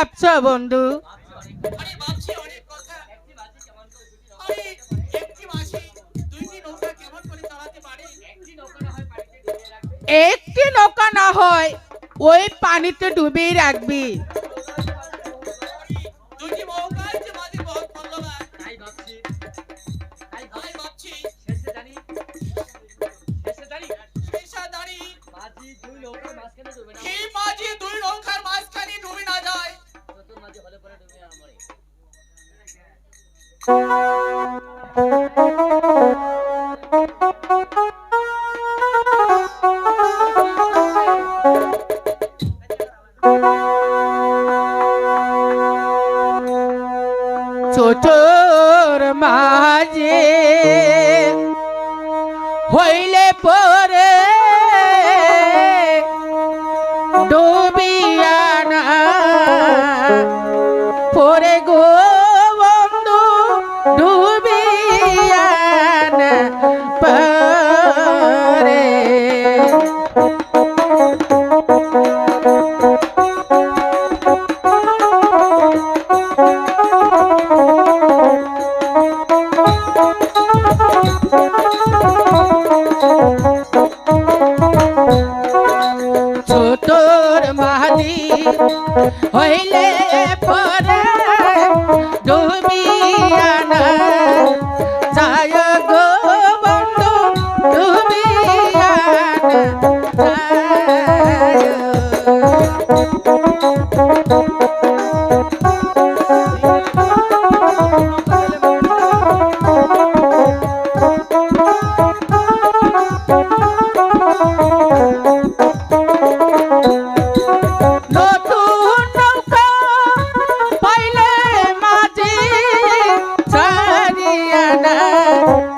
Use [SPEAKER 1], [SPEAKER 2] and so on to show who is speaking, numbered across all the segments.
[SPEAKER 1] ভাবছ বন্ধু?
[SPEAKER 2] একটি নৌকা না হয়
[SPEAKER 1] ওই পানিতে ডুবিয়ে রাখবি।
[SPEAKER 2] তোর মাঝে
[SPEAKER 3] হইলে পরে ডুবিয়া না।
[SPEAKER 1] পরে গো বন্ধু ডুবিয়া হইলে পরে ডুবিয়া না। যায় গো বন্ধু Diana.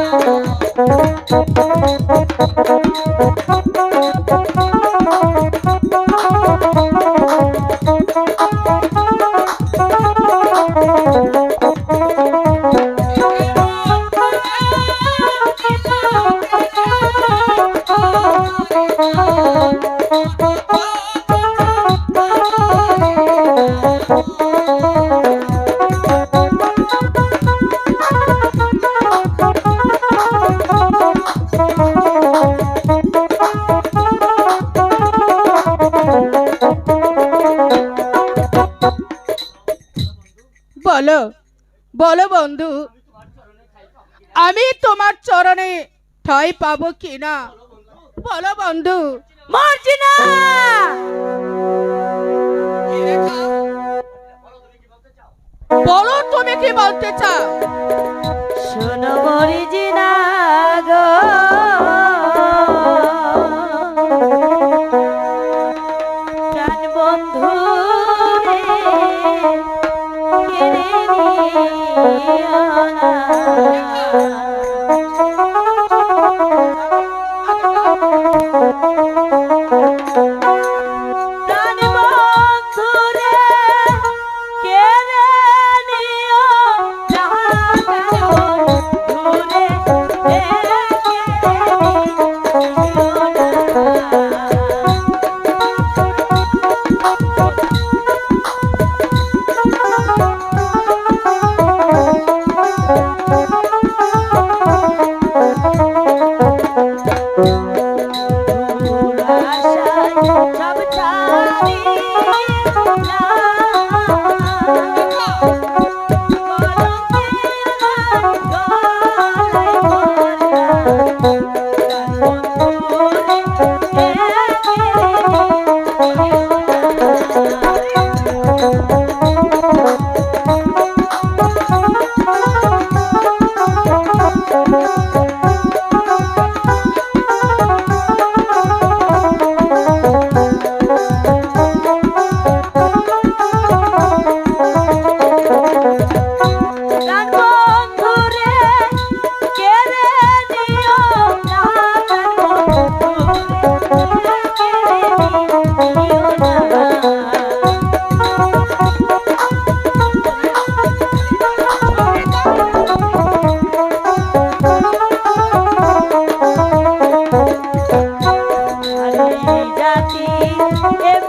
[SPEAKER 1] Thank you.
[SPEAKER 2] বলো বলো বন্ধু, আমি তোমার চরণে ঠাই পাবো কিনা? বলো বন্ধু। বলো তুমি কি বলতে চাও?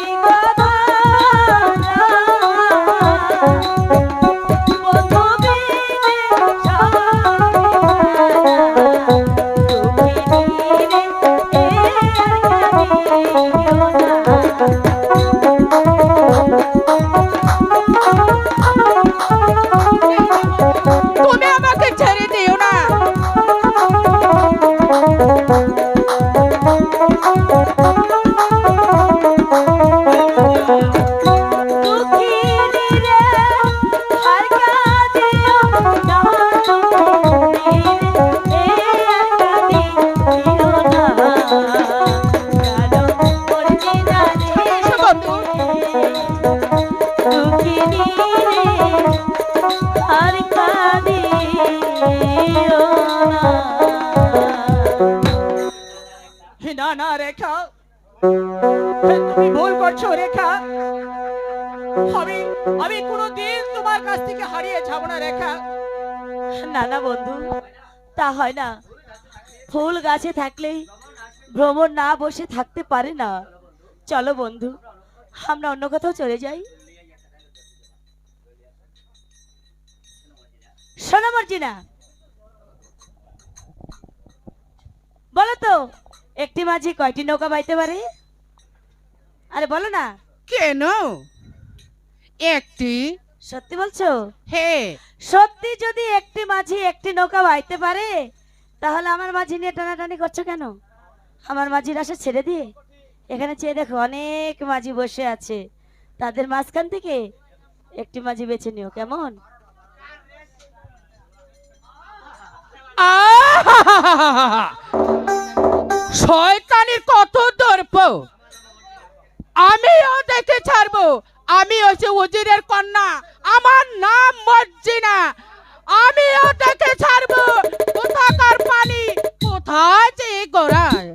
[SPEAKER 4] Shiva. রেখা। তুমি ভুল করছ রেখা। আমি আমি তোমার কাছ থেকে হারিয়ে যাব না রেখা।
[SPEAKER 1] না না বন্ধু, তা হয় না। ফুল গাছে থাকলেই ভ্রমণ না বসে থাকতে পারে না। চলো বন্ধু, আমরা অন্য কোথাও চলে যাই। শোনো মর্জিনা। বলো তো একটি মাঝি কয়টি নৌকা বাইতে পারে? আরে বলো না।
[SPEAKER 2] কেন? একটি।
[SPEAKER 1] সত্যি বলছো?
[SPEAKER 2] হে।
[SPEAKER 1] সত্যি যদি একটি মাঝি একটি নৌকা বাইতে পারে তাহলে আমার মাঝি নিয়ে টানাটানি করছ কেন? আমার মাঝির আশা ছেড়ে দিয়ে। এখানে চেয়ে দেখো অনেক মাঝি বসে আছে। তাদের মাঝখান থেকে একটি মাঝি বেছে নিও কেমন?
[SPEAKER 2] আহাহাহাহা! শয়তানির কত দর্প। আমিও দেখে ছাড়বো। আমি হচ্ছে উজিরের কন্যা। আমার নাম মর্জিনা আমিও দেখে ছাড়বো। কোথাকার পানি? কোথায় যে গোড়ায়?